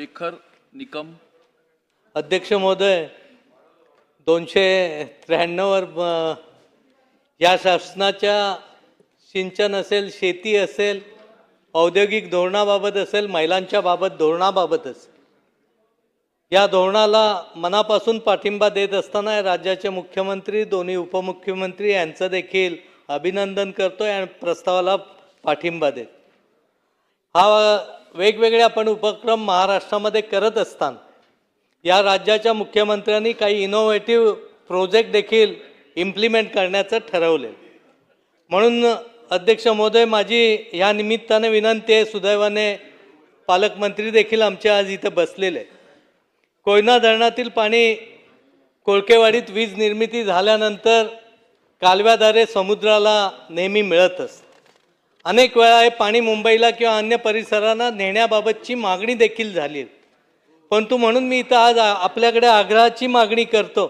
शेखर निकम. अध्यक्ष महोदय दोनशे त्र्याण्णववर या शासनाच्या सिंचन असेल शेती असेल औद्योगिक धोरणाबाबत असेल महिलांच्या बाबत धोरणाबाबतच या धोरणाला मनापासून पाठिंबा देत असताना राज्याचे मुख्यमंत्री दोन्ही उपमुख्यमंत्री यांचं देखील अभिनंदन करतो आणि प्रस्तावाला पाठिंबा देत. हा वेगवेगळे आपण उपक्रम महाराष्ट्रामध्ये करत असताना या राज्याच्या मुख्यमंत्र्यांनी काही इनोव्हेटिव्ह प्रोजेक्ट देखील इम्प्लिमेंट करण्याचं ठरवले म्हणून अध्यक्ष महोदय माझी ह्या निमित्ताने विनंती आहे सुदैवाने पालकमंत्री देखील आमच्या आज इथं बसलेले. कोयना धरणातील पाणी कोळकेवाडीत वीज निर्मिती झाल्यानंतर कालव्याद्वारे समुद्राला नेहमी मिळत असतं अनेक वेळा हे पाणी मुंबईला किंवा अन्य परिसरांना नेण्याबाबतची मागणी देखील झाली आहे. परंतु म्हणून मी इथं आज आपल्याकडे आग्रहाची मागणी करतो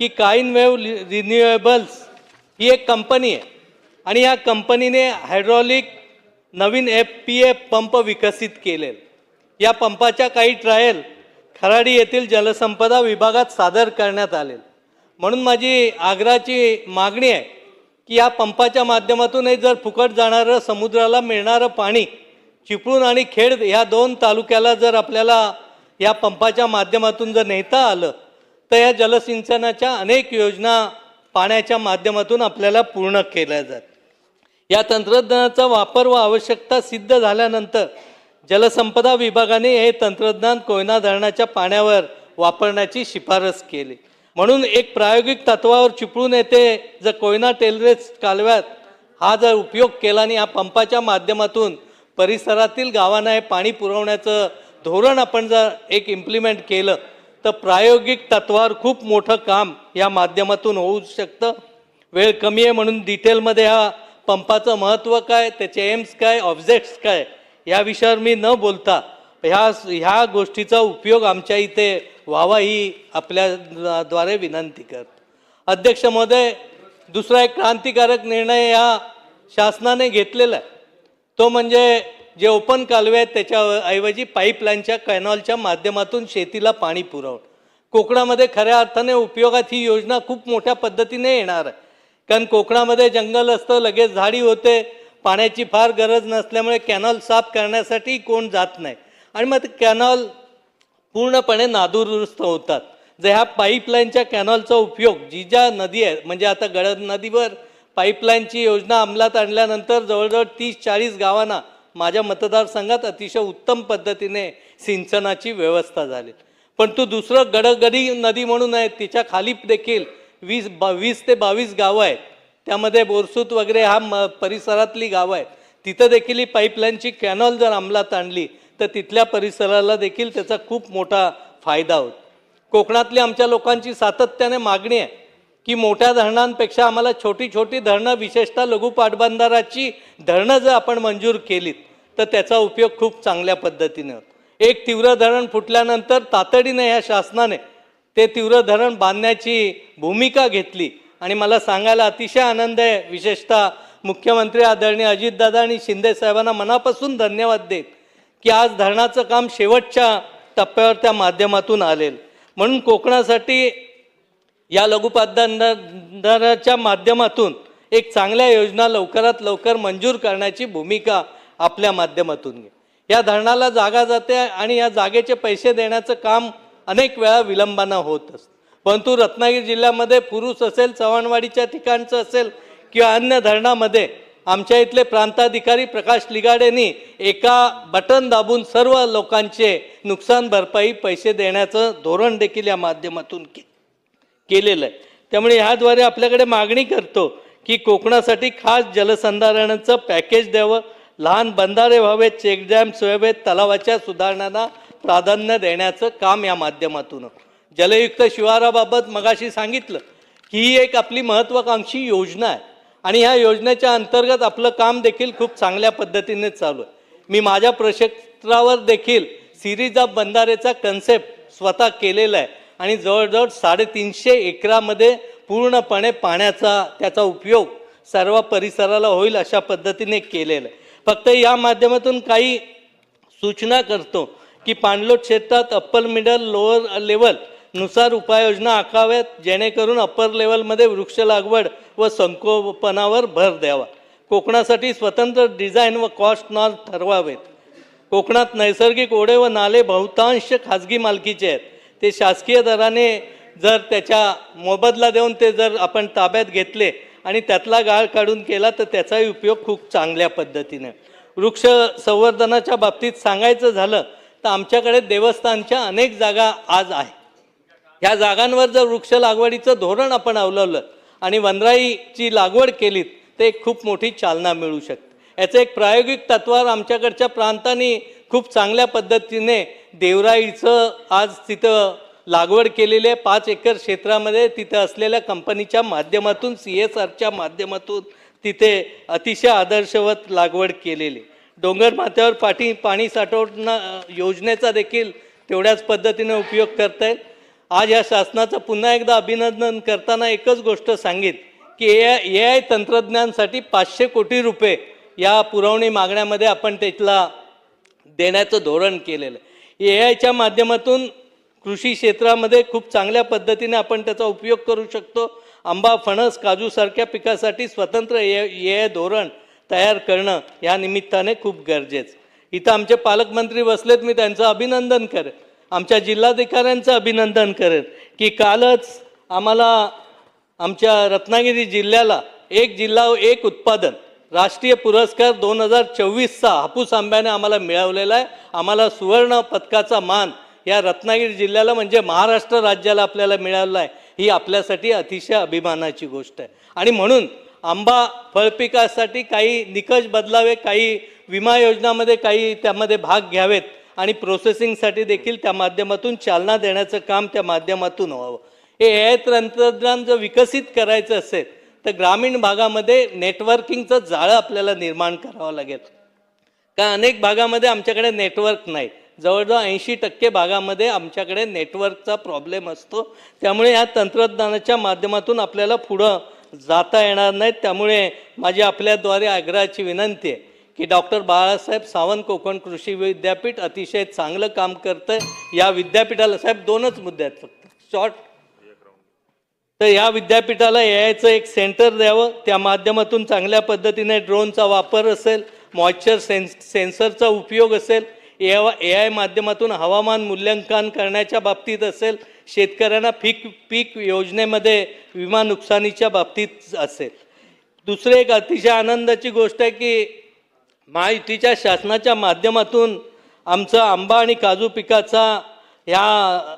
की काईन वेव्ह रिन्युएबल्स ही एक कंपनी आहे आणि या कंपनीने हायड्रॉलिक नवीन एफ पी ए पंप विकसित केले या पंपाच्या काही ट्रायल खराडी येथील जलसंपदा विभागात सादर करण्यात आले म्हणून माझी आग्रहाची मागणी आहे की या पंपाच्या माध्यमातूनही जर फुकट जाणारं समुद्राला मिळणारं पाणी चिपळूण आणि खेड ह्या दोन तालुक्याला जर आपल्याला या पंपाच्या माध्यमातून जर नेता आलं तर या जलसिंचनाच्या अनेक योजना पाण्याच्या माध्यमातून आपल्याला पूर्ण केल्या जात. या तंत्रज्ञानाचा वापर व आवश्यकता सिद्ध झाल्यानंतर जलसंपदा विभागाने हे तंत्रज्ञान कोयना धरणाच्या पाण्यावर वापरण्याची शिफारस केली. म्हणून एक प्रायोगिक तत्वावर चिपळून येते जर कोयना टेलरेज कालव्यात हा जर उपयोग केला आणि या पंपाच्या माध्यमातून परिसरातील गावांना हे पाणी पुरवण्याचं धोरण आपण जर एक इम्प्लिमेंट केलं तर प्रायोगिक तत्वावर खूप मोठं काम या माध्यमातून होऊ शकतं. वेळ कमी आहे म्हणून डिटेलमध्ये हा पंपाचं महत्त्व काय त्याचे एम्स काय ऑब्जेक्ट्स काय या विषयावर मी न बोलता ह्या ह्या गोष्टीचा उपयोग आमच्या इथे व्हावा ही आपल्या द्वारे विनंती करतो. अध्यक्ष महोदय दुसरा एक क्रांतिकारक निर्णय या शासनाने घेतलेला आहे. तो म्हणजे जे ओपन कालवे आहेत त्याच्याऐवजी पाईपलाईनच्या कॅनॉलच्या माध्यमातून शेतीला पाणी पुरवणं कोकणामध्ये खऱ्या अर्थाने उपयोगात ही योजना खूप मोठ्या पद्धतीने येणार आहे. कारण कोकणामध्ये जंगल असतं लगेच झाडी होते पाण्याची फार गरज नसल्यामुळे कॅनॉल साफ करण्यासाठी कोण जात नाही. आणि मग ते कॅनॉल पूर्णपणे नादुरुस्त होतात. जर ह्या पाईपलाईनच्या कॅनॉलचा उपयोग जी ज्या नदी आहे म्हणजे आता गडद नदीवर पाईपलाईनची योजना अंमलात आणल्यानंतर जवळजवळ तीस चाळीस गावांना माझ्या मतदारसंघात अतिशय उत्तम पद्धतीने सिंचनाची व्यवस्था झाली. पण तो दुसरं गडगडी नदी म्हणून आहे तिच्या खाली देखील वीस बा वीस ते बावीस गावं आहेत. त्यामध्ये बोरसूत वगैरे हा म परिसरातली गावं आहेत. तिथं देखील ही पाईपलाईनची कॅनॉल जर अंमलात आणली तर तिथल्या परिसराला देखील त्याचा खूप मोठा फायदा होतो. कोकणातली आमच्या लोकांची सातत्याने मागणी आहे की मोठ्या धरणांपेक्षा आम्हाला छोटी छोटी धरणं विशेषतः लघु पाटबंधाराची धरणं जर आपण मंजूर केलीत तर त्याचा उपयोग खूप चांगल्या पद्धतीने होतो. एक तीव्र धरण फुटल्यानंतर तातडीने या शासनाने ते तीव्र धरण बांधण्याची भूमिका घेतली. आणि मला सांगायला अतिशय आनंद आहे विशेषतः मुख्यमंत्री आदरणीय अजितदादा आणि शिंदे साहेबांना मनापासून धन्यवाद देत की आज धरणाचं काम शेवटच्या टप्प्यावर त्या माध्यमातून आलेल. म्हणून कोकणासाठी या लघुपातदाराच्या माध्यमातून एक चांगल्या योजना लवकरात लवकर मंजूर करण्याची भूमिका आपल्या माध्यमातून घे. या धरणाला जागा जाते आणि या जागेचे पैसे देण्याचं काम अनेक वेळा विलंबानं होत असतं. परंतु रत्नागिरी जिल्ह्यामध्ये पुरुष असेल चव्हाणवाडीच्या ठिकाणचं असेल किंवा अन्य धरणामध्ये आमच्या इथले प्रांताधिकारी प्रकाश लिगाडेंनी एका बटन दाबून सर्व लोकांचे नुकसान भरपाई पैसे देण्याचं धोरण देखील या माध्यमातून के केलेलं आहे. त्यामुळे ह्याद्वारे आपल्याकडे मागणी करतो की कोकणासाठी खास जलसंधारणाचं पॅकेज द्यावं. लहान बंधारे व्हावेत चेक डॅम व्हावेत तलावाच्या सुधारणांना प्राधान्य देण्याचं काम या माध्यमातून. जलयुक्त शिवाराबाबत मगाशी सांगितलं. की ही एक आपली महत्त्वाकांक्षी योजना आहे. आणि ह्या योजनेच्या अंतर्गत आपलं काम देखील खूप चांगल्या पद्धतीने चालू आहे. मी माझ्या प्रक्षेत्रावर देखील सिरीज ऑफ बंधारेचा कन्सेप्ट स्वतः केलेला आहे. आणि जवळजवळ साडेतीनशे एकरामध्ये पूर्णपणे पाण्याचा त्याचा उपयोग सर्व परिसराला होईल अशा पद्धतीने केलेलं आहे. फक्त या माध्यमातून काही सूचना करतो की पाणलोट क्षेत्रात अप्पर मिडल लोअर लेवल नुसार उपाययोजना आखाव्यात जेणेकरून अप्पर लेवलमध्ये वृक्ष लागवड व संकोपनावर भर द्यावा. कोकणासाठी स्वतंत्र डिझाईन व कॉस्ट नॉर्म ठरवावेत. कोकणात नैसर्गिक ओढे व नाले बहुतांश खाजगी मालकीचे आहेत. ते शासकीय दराने जर त्याच्या मोबदला देऊन ते जर आपण ताब्यात घेतले आणि त्यातला गाळ काढून केला तर त्याचाही उपयोग खूप चांगल्या पद्धतीने. वृक्ष संवर्धनाच्या बाबतीत सांगायचं झालं तर आमच्याकडे देवस्थानच्या अनेक जागा आज आहे ह्या जागांवर जर वृक्ष लागवडीचं धोरण आपण अवलंबलं आणि वनराईची लागवड केलीत तर एक खूप मोठी चालना मिळू शकते. याचं एक प्रायोगिक तत्वावर आमच्याकडच्या प्रांतांनी खूप चांगल्या पद्धतीने देवराईचं आज तिथं लागवड केलेली आहे. पाच एकर क्षेत्रामध्ये तिथं असलेल्या कंपनीच्या माध्यमातून सी एस आरच्या माध्यमातून तिथे अतिशय आदर्शवत लागवड केलेली. डोंगर माथ्यावर पाठी पाणी साठवणं योजनेचा देखील तेवढ्याच पद्धतीने उपयोग करता येईल. आज या शासनाचं पुन्हा एकदा अभिनंदन करताना एकच गोष्ट सांगित की ए आय ए आय तंत्रज्ञानसाठी पाचशे कोटी रुपये या पुरवणी मागण्यामध्ये आपण त्यातला देण्याचं धोरण केलेलं आहे. ए आयच्या माध्यमातून कृषी क्षेत्रामध्ये खूप चांगल्या पद्धतीने आपण त्याचा उपयोग करू शकतो. आंबा फणस काजूसारख्या पिकासाठी स्वतंत्र ए ए आय धोरण तयार करणं या निमित्ताने खूप गरजेचं इथं आमचे पालकमंत्री बसलेत मी त्यांचं अभिनंदन करेन. आमच्या जिल्हाधिकाऱ्यांचं अभिनंदन करेन की कालच आम्हाला आमच्या रत्नागिरी जिल्ह्याला एक जिल्हा एक उत्पादन राष्ट्रीय पुरस्कार दोन हजार चोवीसचा हापूस आंब्याने आम्हाला मिळवलेला आहे. आम्हाला सुवर्ण पदकाचा मान या रत्नागिरी जिल्ह्याला म्हणजे महाराष्ट्र राज्याला आपल्याला मिळालेला आहे. ही आपल्यासाठी अतिशय अभिमानाची गोष्ट आहे. आणि म्हणून आंबा फळपिकासाठी काही निकष बदलावे काही विमा योजनामध्ये काही त्यामध्ये भाग घ्यावेत. आणि प्रोसेसिंगसाठी देखील त्या माध्यमातून चालना देण्याचं काम त्या माध्यमातून व्हावं. हे ए आय तंत्रज्ञान जर विकसित करायचं असेल तर ग्रामीण भागामध्ये नेटवर्किंगचं जाळं आपल्याला निर्माण करावं लागेल. का अनेक भागामध्ये आमच्याकडे नेटवर्क नाही. जवळजवळ ऐंशी टक्के भागामध्ये आमच्याकडे नेटवर्कचा प्रॉब्लेम असतो. त्यामुळे या तंत्रज्ञानाच्या माध्यमातून आपल्याला पुढं जाता येणार नाहीत त्यामुळे माझी आपल्याद्वारे आग्रहाची विनंती आहे. की डॉक्टर बाळासाहेब सावंत कोकण कृषी विद्यापीठ अतिशय चांगलं काम करतं या विद्यापीठाला साहेब दोनच मुद्दे आहेत फक्त. शॉर्ट तर या विद्यापीठाला यायचं एक सेंटर द्यावं. त्या माध्यमातून चांगल्या पद्धतीने ड्रोनचा वापर असेल मॉइश्चर सेन्स सेन्सरचा उपयोग असेल ए ए आय माध्यमातून हवामान मूल्यांकन करण्याच्या बाबतीत असेल शेतकऱ्यांना पीक पीक योजनेमध्ये विमा नुकसानीच्या बाबतीत असेल. दुसरी एक अतिशय आनंदाची गोष्ट आहे की महायुतीच्या शासनाच्या माध्यमातून आमचं आंबा आणि काजू पिकाचा ह्या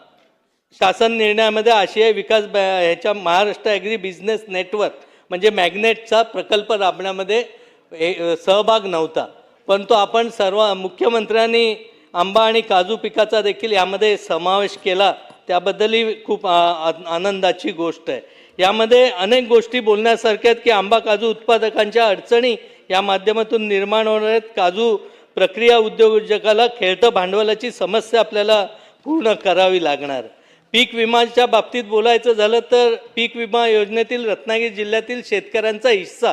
शासन निर्णयामध्ये आशियाई विकास बॅ ह्याच्या महाराष्ट्र ॲग्री बिझनेस नेटवर्क म्हणजे मॅग्नेटचा प्रकल्प राबण्यामध्ये हे- सहभाग नव्हता. परंतु आपण सर्व मुख्यमंत्र्यांनी आंबा आणि काजू पिकाचा देखील यामध्ये समावेश केला. त्याबद्दलही खूप आ- आनंदाची गोष्ट आहे. यामध्ये अनेक गोष्टी बोलण्यासारख्या आहेत की आंबा काजू उत्पादकांच्या अडचणी या माध्यमातून निर्माण होणारे काजू प्रक्रिया उद्योजकाला खेळतं भांडवलाची समस्या आपल्याला पूर्ण करावी लागणार. पीक विमाच्या बाबतीत बोलायचं झालं तर पीक विमा योजनेतील रत्नागिरी जिल्ह्यातील शेतकऱ्यांचा हिस्सा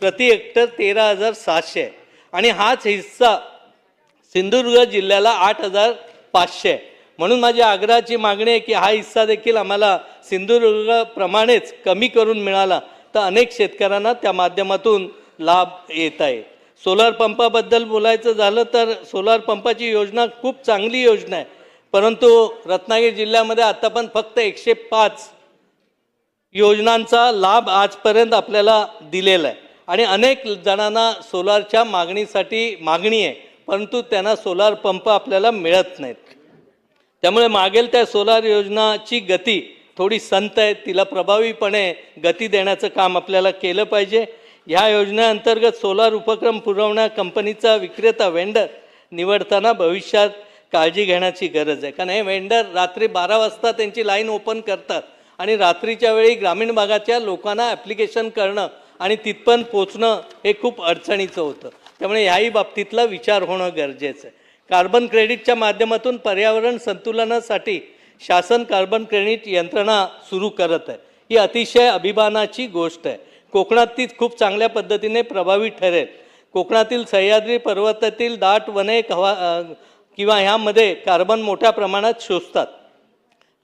प्रति हेक्टर तेरा हजार सातशे आहे. आणि हाच हिस्सा सिंधुदुर्ग जिल्ह्याला आठ हजार पाचशे आहे. म्हणून माझी आग्रहाची मागणी आहे की हा हिस्सा देखील आम्हाला सिंधुदुर्गप्रमाणेच कमी करून मिळाला. तर अनेक शेतकऱ्यांना त्या माध्यमातून लाभ येत आहे. सोलार पंपाबद्दल बोलायचं झालं तर सोलार पंपाची योजना खूप चांगली योजना आहे. परंतु रत्नागिरी जिल्ह्यामध्ये आता पण फक्त एकशे पाच योजनांचा लाभ आजपर्यंत आपल्याला दिलेला आहे. आणि अनेक जणांना सोलारच्या मागणीसाठी मागणी आहे. परंतु त्यांना सोलार पंप आपल्याला मिळत नाहीत. त्यामुळे मागेल त्या सोलार योजनाची गती थोडी संत आहे. तिला प्रभावीपणे गती देण्याचं काम आपल्याला केलं पाहिजे. ह्या योजनेअंतर्गत सोलार उपक्रम पुरवण्या कंपनीचा विक्रेता वेंडर निवडताना भविष्यात काळजी घेण्याची गरज आहे. कारण हे वेंडर रात्री बारा वाजता त्यांची लाईन ओपन करतात आणि रात्रीच्या वेळी ग्रामीण भागाच्या लोकांना ॲप्लिकेशन करणं आणि तिथपर्यंत पोचणं हे खूप अडचणीचं होतं. त्यामुळे ह्याही बाबतीतला विचार होणं गरजेचं आहे. कार्बन क्रेडिटच्या माध्यमातून पर्यावरण संतुलनासाठी शासन कार्बन क्रेडिट यंत्रणा सुरू करत आहे. ही अतिशय अभिमानाची गोष्ट आहे. कोकणात ती खूप चांगल्या पद्धतीने प्रभावी ठरेल. कोकणातील सह्याद्री पर्वतातील दाट वने कवा किंवा ह्यामध्ये कार्बन मोठ्या प्रमाणात शोषतात.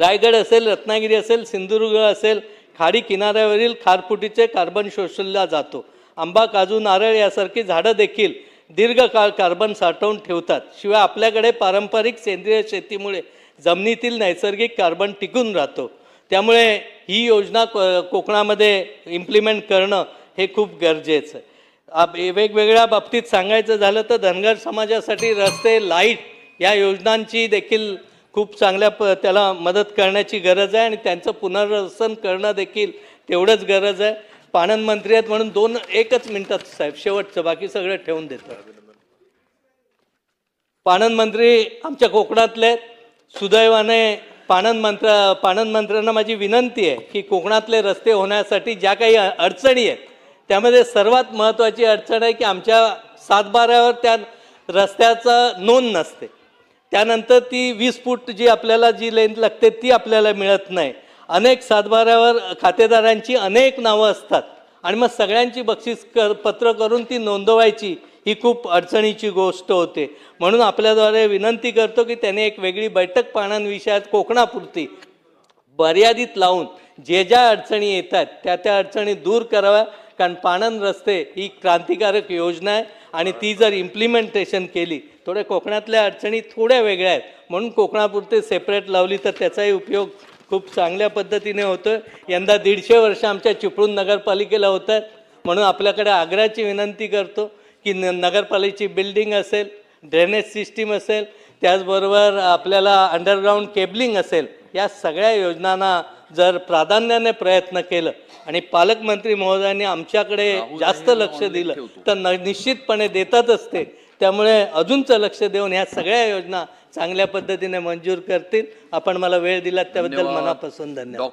रायगड असेल रत्नागिरी असेल सिंधुदुर्ग असेल खाडी किनाऱ्यावरील खारफुटीचे कार्बन शोषला जातो. आंबा काजू नारळ यासारखी झाडं देखील दीर्घकाळ कार्बन साठवून ठेवतात. शिवाय आपल्याकडे पारंपरिक सेंद्रिय शेतीमुळे जमिनीतील नैसर्गिक कार्बन टिकून राहतो. त्यामुळे ही योजना कोकणामध्ये इम्प्लिमेंट करणं हे खूप गरजेचं आहे. आप- वेगवेगळ्या बाबतीत सांगायचं झालं तर धनगर समाजासाठी रस्ते लाइट या योजनांची देखील खूप चांगल्या प त्याला मदत करण्याची गरज आहे आणि त्यांचं पुनर्वसन करणं देखील तेवढंच गरज आहे. पाणन मंत्री आहेत म्हणून दोन एकच मिनटात साहेब शेवटचं बाकी सगळं ठेवून देतो. पाणन मंत्री आमच्या कोकणातले आहेत. सुदैवाने पाणन मंत्र पाणन मंत्र्यांना माझी विनंती आहे की कोकणातले रस्ते होण्यासाठी ज्या काही अडचणी आहेत त्यामध्ये सर्वात महत्त्वाची अडचण आहे की आमच्या सातबाऱ्यावर त्या रस्त्याचं नोंद नसते. त्यानंतर ती वीस फूट जी आपल्याला जी लेन लागते ती आपल्याला मिळत नाही. अनेक सातबाऱ्यावर खातेदारांची अनेक नावं असतात. आणि मग सगळ्यांची बक्षीस कर पत्र करून ती नोंदवायची ही खूप अडचणीची गोष्ट होते. म्हणून आपल्याद्वारे विनंती करतो की त्याने एक वेगळी बैठक पाहण्याविषयात कोकणापुरती मर्यादित लावून जे ज्या अडचणी येतात त्या त्या अडचणी दूर कराव्या. कारण पाणंद रस्ते ही क्रांतिकारक योजना आहे आणि ती जर इम्प्लिमेंटेशन केली थोड्या कोकणातल्या अडचणी थोड्या वेगळ्या आहेत. म्हणून कोकणापुरते सेपरेट लावली तर त्याचाही उपयोग खूप चांगल्या पद्धतीने होतो यंदा दीडशे वर्ष आमच्या चिपळूण नगरपालिकेला होत आहेत म्हणून आपल्याकडे आग्रहाची विनंती करतो की न नगरपालिकेची बिल्डिंग असेल ड्रेनेज सिस्टीम असेल त्याचबरोबर आपल्याला अंडरग्राऊंड केबलिंग असेल या सगळ्या योजनांना जर प्राधान्याने प्रयत्न केलं आणि पालकमंत्री महोदयांनी आमच्याकडे जास्त लक्ष दिलं तर न निश्चितपणे देतातच ते त्यामुळे अजूनचं लक्ष देऊन ह्या सगळ्या योजना चांगल्या पद्धतीने मंजूर करतील. आपण मला वेळ दिला त्याबद्दल. मनापासून धन्यवाद.